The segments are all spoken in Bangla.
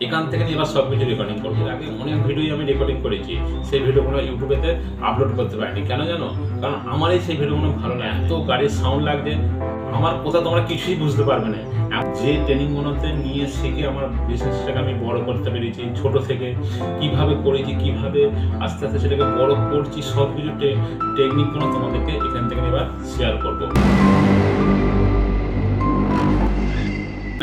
এখান থেকে নিয়ে সব কিছু রেকর্ডিং করব আগে অনেক ভিডিওই আমি রেকর্ডিং করেছি, সেই ভিডিওগুলো ইউটিউবেতে আপলোড করতে পারিনি। কেন জানো? কারণ আমারই সেই ভিডিওগুলো ভালো লাগে এত গাড়ির সাউন্ড লাগছে। আমার কোথাও তোমরা কিছুই বুঝতে পারবে না। যে ট্রেনিংগুলোতে নিয়ে শিখে আমার বিজনেসটাকে আমি বড় করতে পেরেছি, ছোট থেকে। কীভাবে করেছি, কীভাবে আস্তে আস্তে সেটাকে বড় করছি সব কিছু টেকনিকগুলো তোমাদেরকে এখান থেকে এবার শেয়ার করব।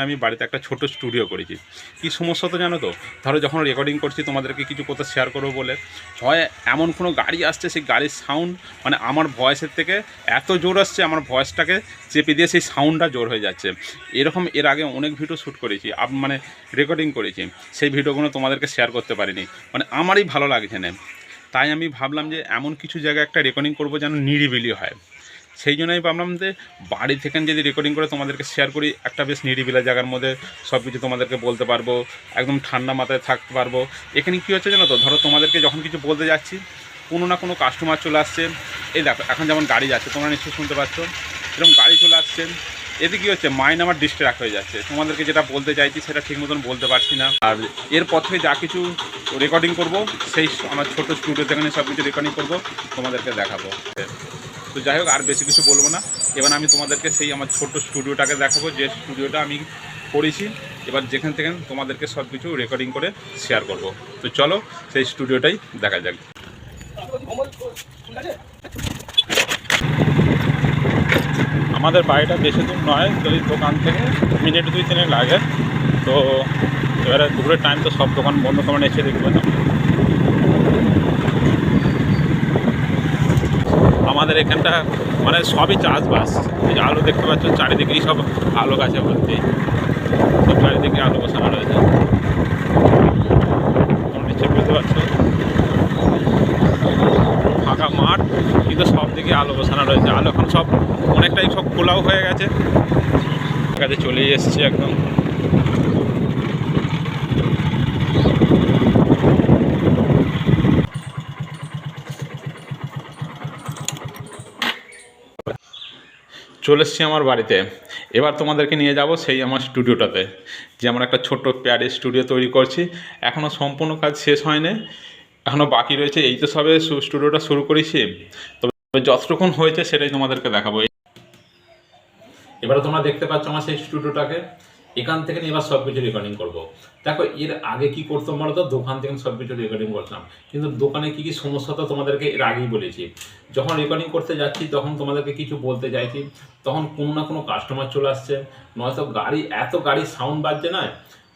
আমি বাড়িতে একটা ছোট স্টুডিও করেছি। কি সমস্যা তো জানো তো? ধরো যখন রেকর্ডিং করছি, তোমাদেরকে কিছু কথা শেয়ার করব বলে। হয় এমন কোনো গাড়ি আসছে, সেই গাড়ির সাউন্ড মানে আমার ভয়েসের থেকে এত জোর আসছে, আমার ভয়েসটাকে চেপে দিয়ে সেই সাউন্ডটা জোর হয়ে যাচ্ছে। এরকম এর আগে অনেক ভিডিও শ্যুট করেছি, আপ মানে রেকর্ডিং করেছি। সেই ভিডিওগুলো তোমাদেরকে শেয়ার করতে পারিনি। মানে আমারই ভালো লাগছে না। তাই আমি ভাবলাম যে এমন কিছু জায়গায় একটা রেকর্ডিং করব যেন নিরিবিলি হয়। সেই জন্য আমি ভাবলাম যে বাড়ি থেকে যদি রেকর্ডিং করে তোমাদেরকে শেয়ার করি, একটা বেশ নিরিবিলা জায়গার মধ্যে সব কিছু তোমাদেরকে বলতে পারব, একদম ঠান্ডা মাথায় থাকতে পারব। এখানে কী হচ্ছে জানো তো? ধরো তোমাদেরকে যখন কিছু বলতে যাচ্ছি, কোনো না কোনো কাস্টমার চলে আসছে। এই দেখো, এখন যেমন গাড়ি যাচ্ছে, তোমরা নিশ্চয়ই শুনতে পাচ্ছ। এরকম গাড়ি চলে আসছে। এতে কী হচ্ছে? মাইন্ড আমার ডিস্ট্র্যাক্ট হয়ে যাচ্ছে। তোমাদেরকে যেটা বলতে চাইছি, সেটা ঠিক মতন বলতে পারছি না। আর এর পথে যা কিছু রেকর্ডিং করব, সেই আমার ছোট স্টুডিও থেকে সব কিছু রেকর্ডিং করব, তোমাদেরকে দেখাবো। তো যাই হোক, আর বেশি কিছু বলব না। এবার আমি তোমাদেরকে সেই আমার ছোট্ট স্টুডিওটাকে দেখাবো, যে স্টুডিওটা আমি করেছি। এবার যেখান থেকে তোমাদেরকে সব কিছু রেকর্ডিং করে শেয়ার করব। তো চলো, সেই স্টুডিওটাই দেখা যাক। আমাদের বাড়িটা বেশি দূর নয়, যদি দোকান থেকে মিনিট দুই তিনে লাগে। তো এবারে দুপুরের টাইম তো সব দোকান বন্ধ তোমরা এসে দেখবে না আমাদের এখানটা মানে সবই চাষবাস। এই যে আলু দেখতে পাচ্ছ, চারিদিকেই সব আলু গাছে ভর্তি। সব চারিদিকে আলু বসানো রয়েছে। ফাঁকা মাঠ, কিন্তু সব দিকে আলো বসানো রয়েছে। আলো এখন সব অনেকটাই সব খোলাও হয়ে গেছে। কাছে চলেই এসছে একদম। চলে এসছি আমার বাড়িতে। এবার তোমাদেরকে নিয়ে যাব সেই আমার স্টুডিওটাতে, যে আমরা একটা ছোট্ট প্যাডে স্টুডিও তৈরি করছি। এখনও সম্পূর্ণ কাজ শেষ হয়নি এখনও বাকি রয়েছে। এই তো সবে স্টুডিওটা শুরু করেছি। তবে যতটুকুন হয়েছে সেটাই তোমাদেরকে দেখাবো। এবারে তোমরা দেখতে পাচ্ছ আমার সেই স্টুডিওটাকে। এখান থেকে এবার সব কিছু রেকর্ডিং করব। দেখো, এর আগে কি করতাম বলো তো? দোকান থেকে সব কিছু রেকর্ডিং করতাম। কিন্তু দোকানে কি কি সমস্যা তো তোমাদেরকে এর আগেই বলেছি। যখন রেকর্ডিং করতে যাচ্ছি, তখন তোমাদেরকে কিছু বলতে চাইছি। তখন কোনো না কোনো কাস্টমার চলে আসছে। নয়তো গাড়ি, এত গাড়ির সাউন্ড বাজছে না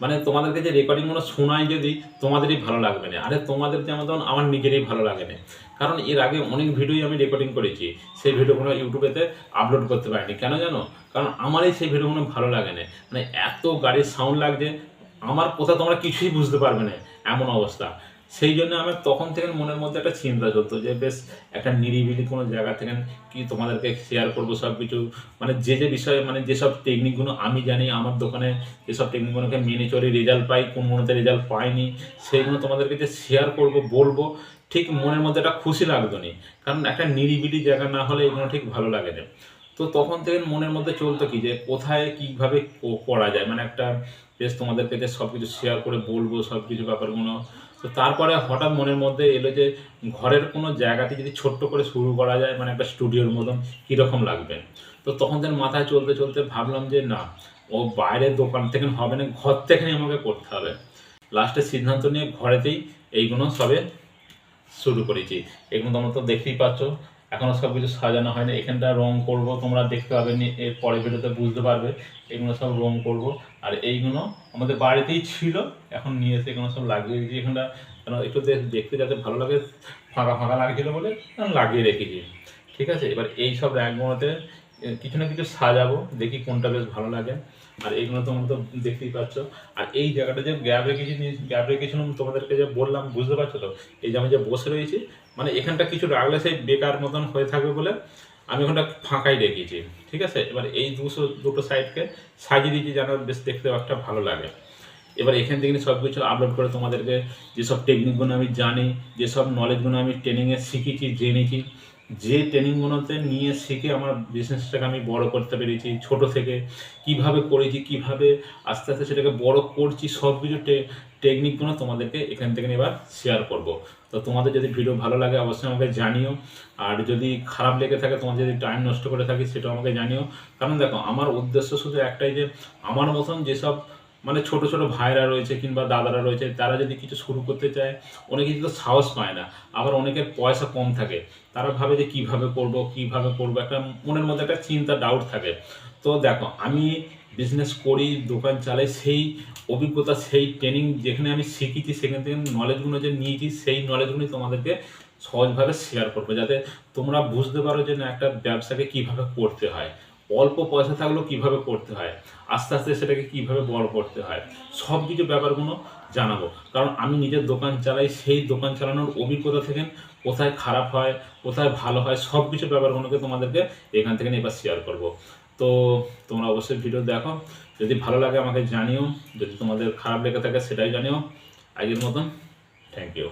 মানে তোমাদেরকে যে রেকর্ডিংগুলো শোনায় যদি, তোমাদেরই ভালো লাগবে না। আরে তোমাদের যেমন আমার নিজেরই ভালো লাগে না। কারণ এর আগে অনেক ভিডিওই আমি রেকর্ডিং করেছি। সেই ভিডিওগুলো ইউটিউবেতে আপলোড করতে পারিনি। কেন জানো? কারণ আমারই সেই ভিডিওগুলো ভালো লাগে না। মানে এত গাড়ির সাউন্ড লাগছে, আমার কোথাও তোমরা কিছুই বুঝতে পারবে না। এমন অবস্থা। সেই জন্য আমার তখন থেকে মনের মধ্যে একটা চিন্তা চলতো যে, বেশ একটা নিরিবিলি কোনো জায়গা থেকে কি তোমাদেরকে শেয়ার করব সব কিছু মানে যে যে বিষয়ে মানে যেসব টেকনিকগুলো আমি জানি, আমার দোকানে যেসব টেকনিকগুলোকে মেনে চলি রেজাল্ট পাই, কোন মনেতে রেজাল্ট পাইনি, সেইগুলো তোমাদেরকে যে শেয়ার করব, বলব, ঠিক মনের মধ্যে একটা খুশি লাগতো নি। কারণ একটা নিরিবিলি জায়গা না হলে এগুলো ঠিক ভালো লাগে না। তো তখন থেকে মনের মধ্যে চলতো কি যে, কোথায় কীভাবে করা যায়? মানে একটা, বেশ তোমাদেরকে যে সব কিছু শেয়ার করে বলব সব কিছু ব্যাপারগুলো তো তারপরে হঠাৎ মনের মধ্যে এলো যে ঘরের কোনো জায়গাতে যদি ছোট্ট করে শুরু করা যায় মানে একটা স্টুডিওর মতন, কীরকম লাগবে? তো তখন যেন মাথায় চলতে চলতে ভাবলাম যে না, ও বাইরের দোকান থেকে হবে না, ঘর থেকেই আমাকে করতে হবে। লাস্টে সিদ্ধান্ত নিয়ে ঘরেতেই এইগুলো সবে শুরু করেছি। এগুলো তোমরা তো দেখতেই পাচ্ছ। এখনও সব কিছু সাজানো হয়নি। এখানটা রং করব, তোমরা দেখতে পাবে এর পরের ভিডিওতে বুঝতে পারবে। এগুলো সব রং করব। আর এইগুলো আমাদের বাড়িতেই ছিল, এখন নিয়ে এসে এগুলো সব লাগিয়ে দিয়েছি। এখানটা কেন একটু দেখতে যাতে ভালো লাগে, ফাঁকা ফাঁকা লাগছিল বলে লাগিয়ে রেখেছি। ঠিক আছে? এবার এই সব র্যাকগুলোতে কিছু না কিছু সাজাবো, দেখি কোনটা বেশ ভালো লাগে। আর এইগুলো তোমরা তো দেখতেই পাচ্ছ। আর এই জায়গাটা যে গ্যাপ রেখেছি গ্যাপ রেখেছিলাম তোমাদেরকে যে বললাম, বুঝতে পারছ তো? এই যে আমি যে বসে রয়েছি মানে এখানটা কিছু রাখলে সেই বেকার মতন হয়ে থাকবে বলে আমি ওখানটা ফাঁকাই রেখেছি, ঠিক আছে? এবার এই দুশো, দুটো সাইডকে সাজিয়ে দিয়েছি যেন বেশ দেখতে একটা ভালো লাগে। এবার এখান থেকে সব কিছু আপলোড করে তোমাদেরকে যেসব টেকনিকগুলো আমি জানি, যেসব নলেজগুলো আমি ট্রেনিংয়ে শিখেছি, জেনেছি যে ট্রেনিংগুলোতে নিয়ে শিখে আমার বিজনেসটাকে আমি বড় করতে পেরেছি, ছোট থেকে কীভাবে করেছি, কীভাবে আস্তে আস্তে সেটাকে বড় করছি সব কিছু টেকনিকগুলো তোমাদেরকে এখান থেকে এবার শেয়ার করব। তো তোমাদের যদি ভিডিও ভালো লাগে, অবশ্যই আমাকে জানিও। আর যদি খারাপ লেগে থাকে তোমার যদি টাইম নষ্ট করে থাকি, সেটাও আমাকে জানিও। কারণ দেখো, আমার উদ্দেশ্য শুধু একটাই যে, আমার মতন যেসব মানে ছোট ছোট ভাইরা রয়েছে কিংবা দাদারা রয়েছে, তারা যদি কিছু শুরু করতে চায়, অনেকে কিন্তু সাহস পায় না। আবার অনেকের পয়সা কম থাকে। তারা ভাবে যে কীভাবে করব কীভাবে করব, একটা মনের মধ্যে একটা চিন্তা ডাউট থাকে। তো দেখো, আমি বিজনেস করি, দোকান চালাই, সেই অভিজ্ঞতা, সেই ট্রেনিং যেখানে আমি শিখেছি, সেখান থেকে নলেজগুলো যে নিয়েছি, সেই নলেজগুলোই তোমাদেরকে সহজভাবে শেয়ার করব। যাতে তোমরা বুঝতে পারো যে না, একটা ব্যবসাকে কীভাবে করতে হয়। অল্প পয়সা থাকলেও কীভাবে করতে হয়, আস্তে আস্তে সেটাকে কীভাবে বড় করতে হয় সব কিছু ব্যাপারগুলো জানাব। কারণ আমি নিজের দোকান চালাই, সেই দোকান চালানোর অভিজ্ঞতা থেকে কোথায় খারাপ হয়, কোথায় ভালো হয় সব কিছু ব্যাপারগুলোকে তোমাদেরকে এখান থেকে এবার শেয়ার করব। তো তোমরা অবশ্যই ভিডিও দেখো, যদি ভালো লাগে আমাকে জানিও, যদি তোমাদের খারাপ লেগে থাকে সেটাই জানিও। আজকের মতন থ্যাংক ইউ